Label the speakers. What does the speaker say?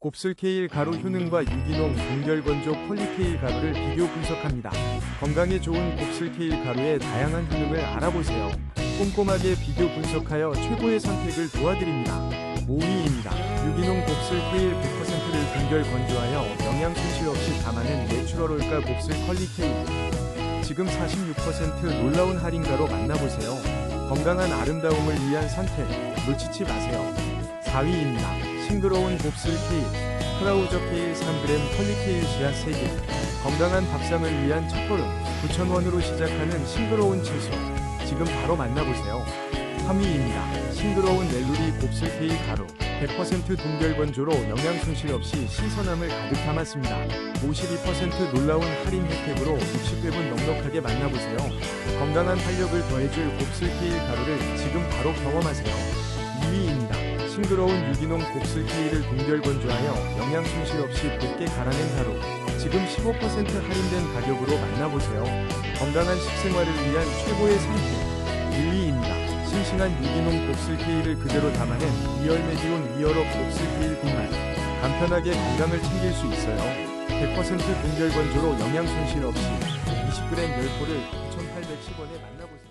Speaker 1: 곱슬 케일 가루 효능과 유기농 동결 건조 폴리케일 가루를 비교 분석합니다. 건강에 좋은 곱슬 케일 가루의 다양한 효능을 알아보세요. 꼼꼼하게 비교 분석하여 최고의 선택을 도와드립니다. 5위입니다. 유기농 곱슬 케일 100%를 동결 건조하여 영양 손실 없이 담아낸 내추럴 올가 곱슬 컬리 케일. 지금 46% 놀라운 할인가로 만나보세요. 건강한 아름다움을 위한 선택 놓치지 마세요. 4위입니다. 싱그러운 곱슬 케일, 크라우저 케일 3g 컬리 케일 씨앗 3개. 건강한 밥상을 위한 첫걸음 9,000원으로 시작하는 싱그러운 채소. 지금 바로 만나보세요. 3위입니다. 싱그러운 넬루리 곱슬 케일 가루. 100% 동결 건조로 영양 손실 없이 신선함을 가득 담았습니다. 52% 놀라운 할인 혜택으로 60회분 넉넉하게 만나보세요. 건강한 활력을 더해줄 곱슬 케일 가루를 지금 바로 경험하세요. 2위입니다. 싱그러운 유기농 케일을 동결 건조하여 영양 손실 없이 곱게 갈아낸 가루. 지금 15% 할인된 가격으로 만나보세요. 건강한 식생활을 위한 최고의 선택. 1위입니다. 싱싱한 유기농 케일을 그대로 담아낸 리얼업 곱슬 케일 군말. 간편하게 건강을 챙길 수 있어요. 100% 동결 건조로 영양 손실 없이 20g 10포를 9,810원에 만나보세요.